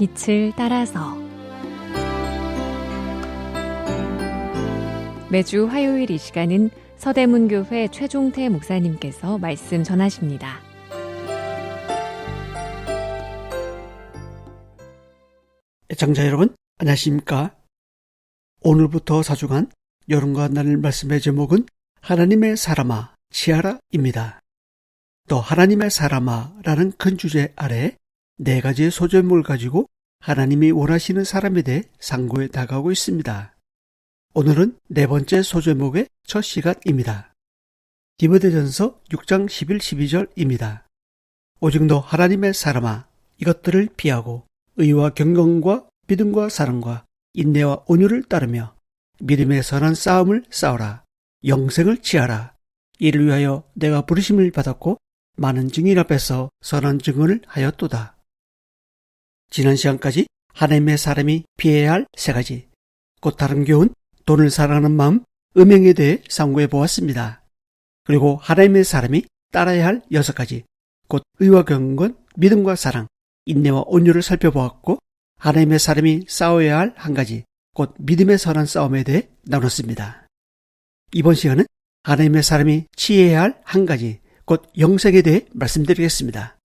빛을 따라서 매주 화요일 이 시간은 서대문교회 최종태 목사님께서 말씀 전하십니다. 애청자 여러분, 안녕하십니까? 오늘부터 사중한 여름과 나눌 말씀의 제목은 하나님의 사람아, 치아라입니다. 또 하나님의 사람아 라는 큰 주제 아래 네 가지의 소제목을 가지고 하나님이 원하시는 사람에 대해 상고해 나가고 있습니다. 오늘은 네 번째 소제목의 첫 시간입니다. 디모데전서 6장 11, 12절입니다. 오직 너 하나님의 사람아 이것들을 피하고 의와 경건과 믿음과 사랑과 인내와 온유를 따르며 믿음의 선한 싸움을 싸워라. 영생을 취하라. 이를 위하여 내가 부르심을 받았고 많은 증인 앞에서 선한 증언을 하였도다. 지난 시간까지 하나님의 사람이 피해야 할 세 가지, 곧 다른 교훈, 돈을 사랑하는 마음, 음행에 대해 상고해 보았습니다. 그리고 하나님의 사람이 따라야 할 여섯 가지, 곧 의와 경건, 믿음과 사랑, 인내와 온유를 살펴보았고 하나님의 사람이 싸워야 할 한 가지, 곧 믿음의 선한 싸움에 대해 나눴습니다. 이번 시간은 하나님의 사람이 취해야 할 한 가지, 곧 영생에 대해 말씀드리겠습니다.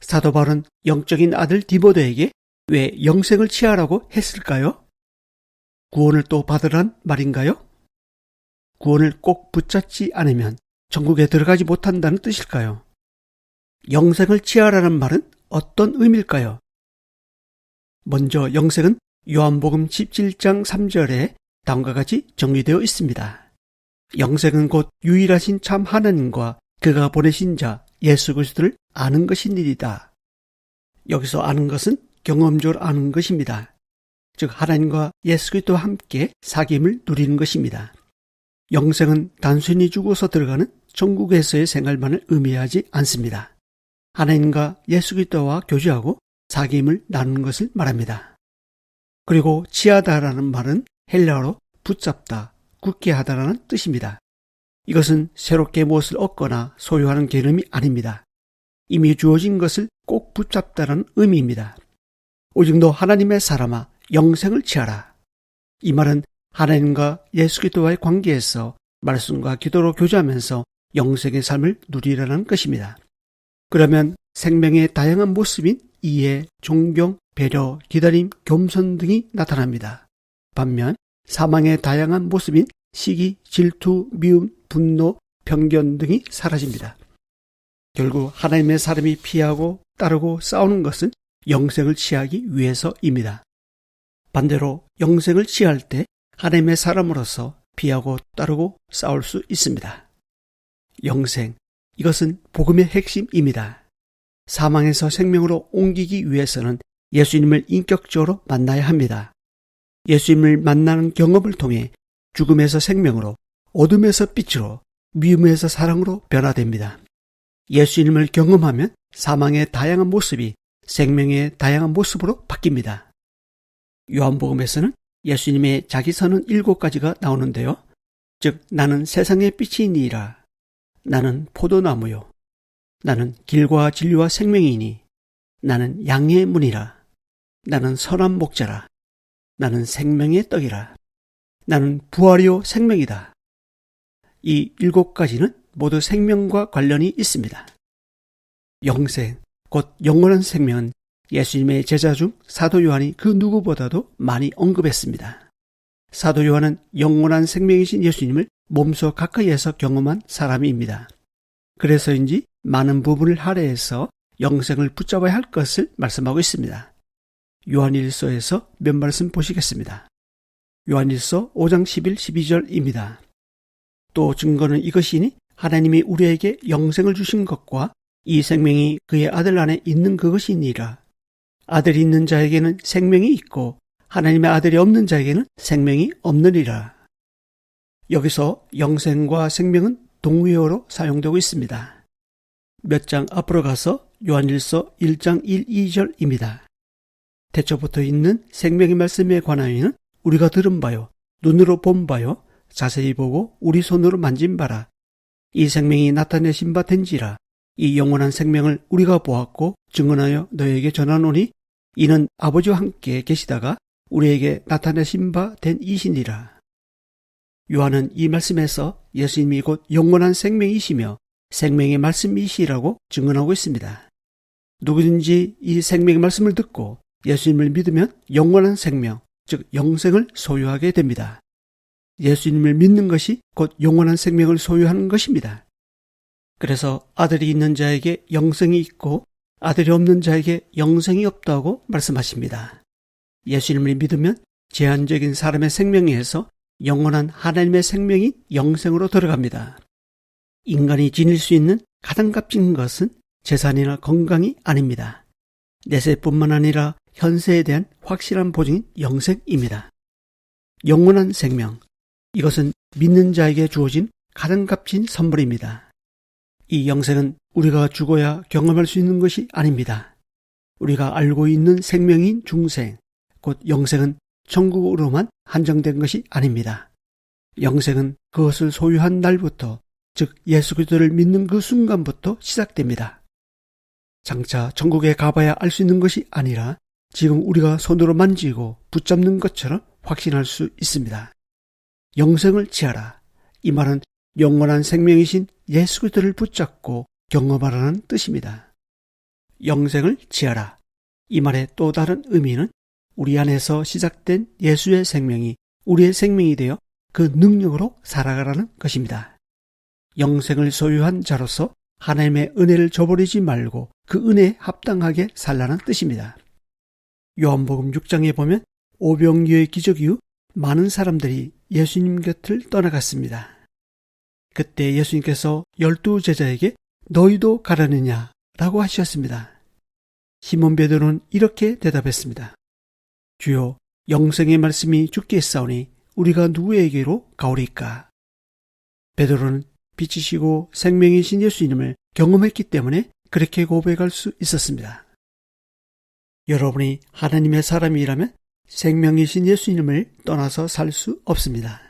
사도 바울은 영적인 아들 디모데에게 왜 영생을 취하라고 했을까요? 구원을 또 받으란 말인가요? 구원을 꼭 붙잡지 않으면 천국에 들어가지 못한다는 뜻일까요? 영생을 취하라는 말은 어떤 의미일까요? 먼저 영생은 요한복음 17장 3절에 다음과 같이 정리되어 있습니다. 영생은 곧 유일하신 참 하나님과 그가 보내신 자 예수 그리스도를 아는 것이니이다. 여기서 아는 것은 경험적으로 아는 것입니다. 즉 하나님과 예수 그리스도와 함께 사귐을 누리는 것입니다. 영생은 단순히 죽어서 들어가는 천국에서의 생활만을 의미하지 않습니다. 하나님과 예수 그리스도와 교제하고 사귐을 나누는 것을 말합니다. 그리고 치하다라는 말은 헬라어로 붙잡다, 굳게 하다라는 뜻입니다. 이것은 새롭게 무엇을 얻거나 소유하는 개념이 아닙니다. 이미 주어진 것을 꼭 붙잡다라는 의미입니다. 오직 너 하나님의 사람아 영생을 취하라. 이 말은 하나님과 예수 그리스도와의 관계에서 말씀과 기도로 교제하면서 영생의 삶을 누리라는 것입니다. 그러면 생명의 다양한 모습인 이해, 존경, 배려, 기다림, 겸손 등이 나타납니다. 반면 사망의 다양한 모습인 시기, 질투, 미움, 분노, 편견 등이 사라집니다. 결국 하나님의 사람이 피하고 따르고 싸우는 것은 영생을 취하기 위해서입니다. 반대로 영생을 취할 때 하나님의 사람으로서 피하고 따르고 싸울 수 있습니다. 영생, 이것은 복음의 핵심입니다. 사망에서 생명으로 옮기기 위해서는 예수님을 인격적으로 만나야 합니다. 예수님을 만나는 경험을 통해 죽음에서 생명으로, 어둠에서 빛으로, 미움에서 사랑으로 변화됩니다. 예수님을 경험하면 사망의 다양한 모습이 생명의 다양한 모습으로 바뀝니다. 요한복음에서는 예수님의 자기선은 일곱 가지가 나오는데요. 즉, 나는 세상의 빛이니라. 나는 포도나무요. 나는 길과 진리와 생명이니. 나는 양의 문이라. 나는 선한 목자라. 나는 생명의 떡이라. 나는 부활이요 생명이다. 이 일곱 가지는 모두 생명과 관련이 있습니다. 영생, 곧 영원한 생명은 예수님의 제자 중 사도 요한이 그 누구보다도 많이 언급했습니다. 사도 요한은 영원한 생명이신 예수님을 몸소 가까이에서 경험한 사람입니다. 그래서인지 많은 부분을 할애해서 영생을 붙잡아야 할 것을 말씀하고 있습니다. 요한일서에서 몇 말씀 보시겠습니다. 요한일서 5장 11, 12절입니다. 또 증거는 이것이니 하나님이 우리에게 영생을 주신 것과 이 생명이 그의 아들 안에 있는 그것이니라. 아들이 있는 자에게는 생명이 있고 하나님의 아들이 없는 자에게는 생명이 없느니라. 여기서 영생과 생명은 동의어로 사용되고 있습니다. 몇 장 앞으로 가서 요한일서 1장 1, 2절입니다. 대처부터 있는 생명의 말씀에 관하여는 우리가 들은 바요, 눈으로 본 바요, 자세히 보고 우리 손으로 만진 바라. 이 생명이 나타내신 바 된지라. 이 영원한 생명을 우리가 보았고 증언하여 너에게 전하노니 이는 아버지와 함께 계시다가 우리에게 나타내신 바 된 이신이라. 요한은 이 말씀에서 예수님이 곧 영원한 생명이시며 생명의 말씀이시라고 증언하고 있습니다. 누구든지 이 생명의 말씀을 듣고 예수님을 믿으면 영원한 생명, 즉 영생을 소유하게 됩니다. 예수님을 믿는 것이 곧 영원한 생명을 소유하는 것입니다. 그래서 아들이 있는 자에게 영생이 있고 아들이 없는 자에게 영생이 없다고 말씀하십니다. 예수님을 믿으면 제한적인 사람의 생명에서 영원한 하나님의 생명이 영생으로 들어갑니다. 인간이 지닐 수 있는 가장 값진 것은 재산이나 건강이 아닙니다. 내세뿐만 아니라 현세에 대한 확실한 보증인 영생입니다. 영원한 생명. 이것은 믿는 자에게 주어진 가장 값진 선물입니다. 이 영생은 우리가 죽어야 경험할 수 있는 것이 아닙니다. 우리가 알고 있는 생명인 중생, 곧 영생은 천국으로만 한정된 것이 아닙니다. 영생은 그것을 소유한 날부터, 즉 예수 그리스도를 믿는 그 순간부터 시작됩니다. 장차 천국에 가봐야 알 수 있는 것이 아니라 지금 우리가 손으로 만지고 붙잡는 것처럼 확신할 수 있습니다. 영생을 취하라. 이 말은 영원한 생명이신 예수 그리스도를 붙잡고 경험하라는 뜻입니다. 영생을 취하라. 이 말의 또 다른 의미는 우리 안에서 시작된 예수의 생명이 우리의 생명이 되어 그 능력으로 살아가라는 것입니다. 영생을 소유한 자로서 하나님의 은혜를 저버리지 말고 그 은혜에 합당하게 살라는 뜻입니다. 요한복음 6장에 보면 오병이의 기적 이후 많은 사람들이 예수님 곁을 떠나갔습니다. 그때 예수님께서 열두 제자에게 너희도 가라느냐 라고 하셨습니다. 시몬 베드로는 이렇게 대답했습니다. 주여 영생의 말씀이 죽게 했사오니 우리가 누구에게로 가오리까? 베드로는 빛이시고 생명이신 예수님을 경험했기 때문에 그렇게 고백할 수 있었습니다. 여러분이 하나님의 사람이라면 생명이신 예수님을 떠나서 살 수 없습니다.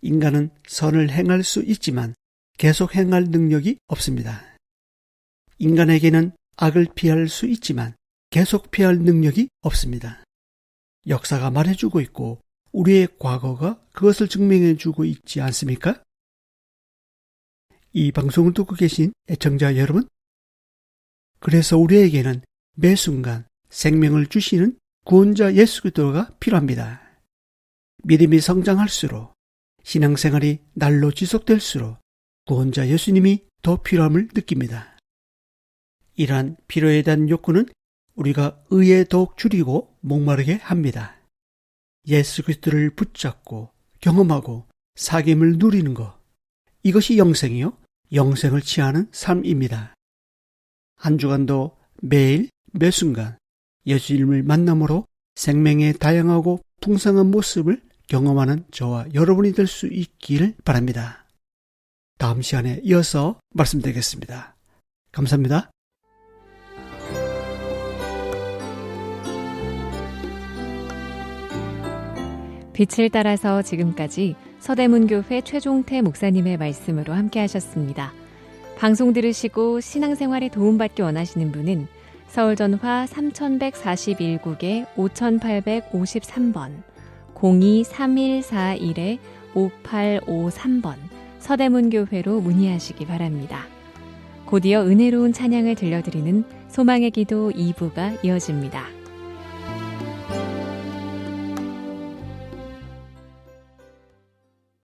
인간은 선을 행할 수 있지만 계속 행할 능력이 없습니다. 인간에게는 악을 피할 수 있지만 계속 피할 능력이 없습니다. 역사가 말해주고 있고 우리의 과거가 그것을 증명해주고 있지 않습니까? 이 방송을 듣고 계신 애청자 여러분, 그래서 우리에게는 매 순간 생명을 주시는 구원자 예수 그리스도가 필요합니다. 믿음이 성장할수록 신앙생활이 날로 지속될수록 구원자 예수님이 더 필요함을 느낍니다. 이러한 필요에 대한 욕구는 우리가 의에 더욱 줄이고 목마르게 합니다. 예수 그리스도를 붙잡고 경험하고 사귐을 누리는 것. 이것이 영생이요. 영생을 취하는 삶입니다. 한 주간도 매일 매 순간 예수님을 만남으로 생명의 다양하고 풍성한 모습을 경험하는 저와 여러분이 될 수 있기를 바랍니다. 다음 시간에 이어서 말씀드리겠습니다. 감사합니다. 빛을 따라서 지금까지 서대문교회 최종태 목사님의 말씀으로 함께 하셨습니다. 방송 들으시고 신앙생활에 도움받기 원하시는 분은 서울 전화 3141국에 5853번 023141-5853번 서대문교회로 문의하시기 바랍니다. 곧이어 은혜로운 찬양을 들려드리는 소망의 기도 2부가 이어집니다.